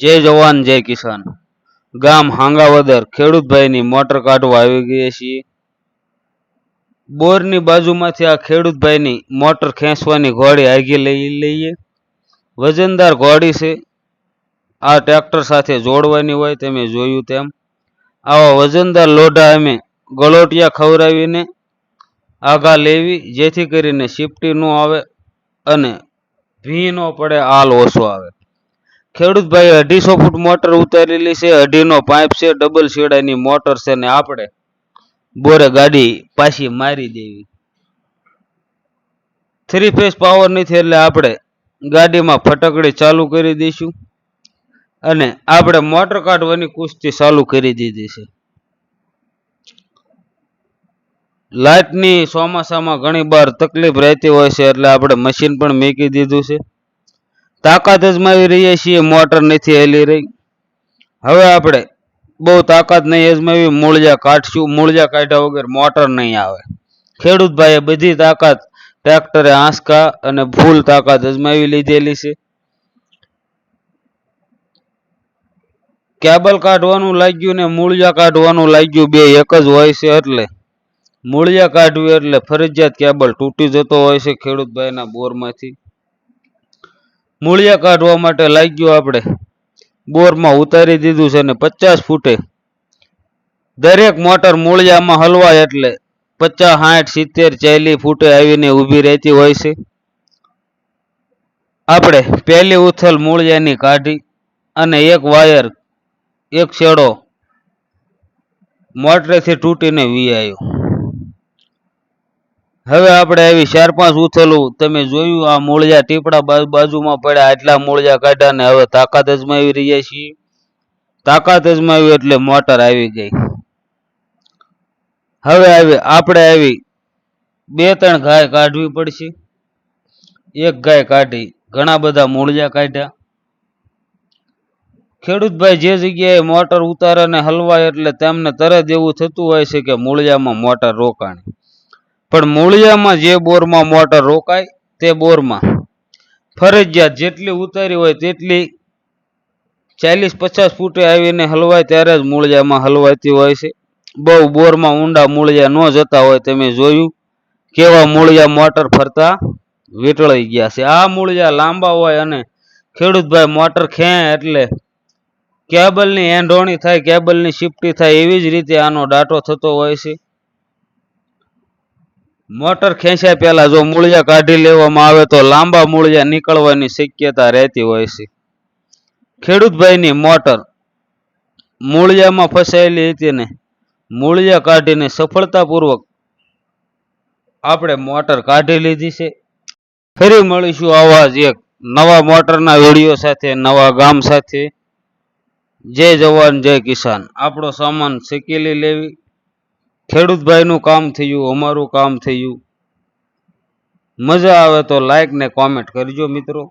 જય જવાન, જય કિસાન. ગામ હાંગાવદર, ખેડૂતભાઈની મોટર કાઢવા આવી ગઈ છીએ. બોરની બાજુમાંથી આ ખેડૂતભાઈની મોટર ખેંચવાની ઘોડી આગી લઈ લઈએ. વજનદાર ઘોડી છે. આ ટ્રેક્ટર સાથે જોડવાની હોય તમે જોયું તેમ. આવા વજનદાર લોઢા અમે ગલોટિયા ખવડાવીને આગા લેવી, જેથી કરીને શિફ્ટી ન આવે અને ભી ન પડે આલ ઓછો આવે. ખેડૂતભાઈ અઢીસો ફૂટ મોટર ઉતારેલી છે. અઢીનો પાઇપ છે. ડબલ શેડાની મોટર છે ને આપણે બોરે ગાડી પાછી મારી દેવી. થ્રી ફેસ પાવર નથી એટલે આપણે ગાડીમાં ફટકડી ચાલુ કરી દઈશું અને આપણે મોટર કાઢવાની કુસ્તી ચાલુ કરી દીધી છે. લાઇટની ચોમાસામાં ઘણી બાર તકલીફ રહેતી હોય છે એટલે આપણે મશીન પણ મૂકી દીધું છે. તાકાત અજમાવી રહીએ છીએ, મોટર નથી હેલી રહી. હવે આપણે બહુ તાકાત નહીં અજમાવી મૂળજા કાઢશું, મૂળજા કાઢ્યા વગર મોટર નહીં આવે. ખેડૂત ભાઈએ બધી તાકાત ટ્રેક્ટરે આંસકા અને ફૂલ તાકાત અજમાવી લીધેલી છે. કેબલ કાઢવાનું લાગ્યું ને મૂળિયા કાઢવાનું લાગ્યું, બે એક જ હોય છે એટલે. મૂળિયા કાઢવી એટલે ફરજિયાત કેબલ તૂટી જતો હોય છે ખેડૂતભાઈના બોરમાંથી. મૂળિયા કાઢવા માટે લાગ્યું આપણે. બોરમાં ઉતારી દીધું છે ને પચાસ ફૂટે. દરેક મોટર મૂળિયામાં હલવાય એટલે પચાસ, સાઠ, સિત્તેર ચાલી ફૂટે આવીને ઊભી રહેતી હોય છે. આપણે પહેલી ઉથલ મૂળિયાની કાઢી અને એક વાયર, એક છેડો મોટરેથી તૂટીને વી આવ્યો હવે આપણે આવી ચાર પાંચ ઉથલું. તમે જોયું આ મૂળિયા ટીપડા બાજુ બાજુમાં પડ્યા આટલા મૂળજા કાઢ્યા ને હવે તાકાત અજમાવી રહ્યા છીએ. તાકાત અજમાવી એટલે મોટર આવી ગઈ. હવે આવી, આપણે આવી બે ત્રણ ગાય કાઢવી પડશે. એક ગાય કાઢી, ઘણા બધા મૂળજા કાઢ્યા. ખેડૂતભાઈ જે જગ્યાએ મોટર ઉતારે ને હલવાય એટલે તેમને તરત એવું થતું હોય છે કે મૂળિયામાં મોટર રોકાણી. પણ મૂળિયામાં જે બોરમાં મોટર રોકાય, તે બોરમાં. ફરજિયાત જેટલી ઉતારી હોય તેટલી ચાલીસ પચાસ ફૂટે આવીને હલવાય ત્યારે જ મૂળિયામાં હલવાતી હોય છે. બહુ બોરમાં ઊંડા મૂળિયા ન જતા હોય તમે જોયું. કેવા મૂળિયા મોટર ફરતા? વીંટળાઈ ગયા છે. આ મૂળિયા લાંબા હોય અને ખેડૂતભાઈ મોટર ખેં એટલે કેબલની એંઢોણી થાય, કેબલની શિફ્ટી થાય એવી જ રીતે આનો ડાટો થતો હોય છે. મોટર ખેંચ્યા પહેલા જો મૂળિયા કાઢી લેવામાં આવે તો લાંબા મૂળિયા નીકળવાની શક્યતા રહેતી હોય છે. ખેડૂતભાઈની મોટર મૂળિયામાં ફસાયેલી હતી ને મૂળિયા કાઢીને સફળતાપૂર્વક આપણે મોટર કાઢી લીધી છે. ફરી મળીશું આવા જ એક નવા મોટરના વીડિયો સાથે, નવા ગામ સાથે. જય જવાન, જય કિસાન. આપણો સામાન શીકેલી લેવી. ખેડૂતભાઈનું કામ થયું અમારું કામ થયું. મજા આવે તો લાઈક ને કોમેન્ટ કરજો મિત્રો.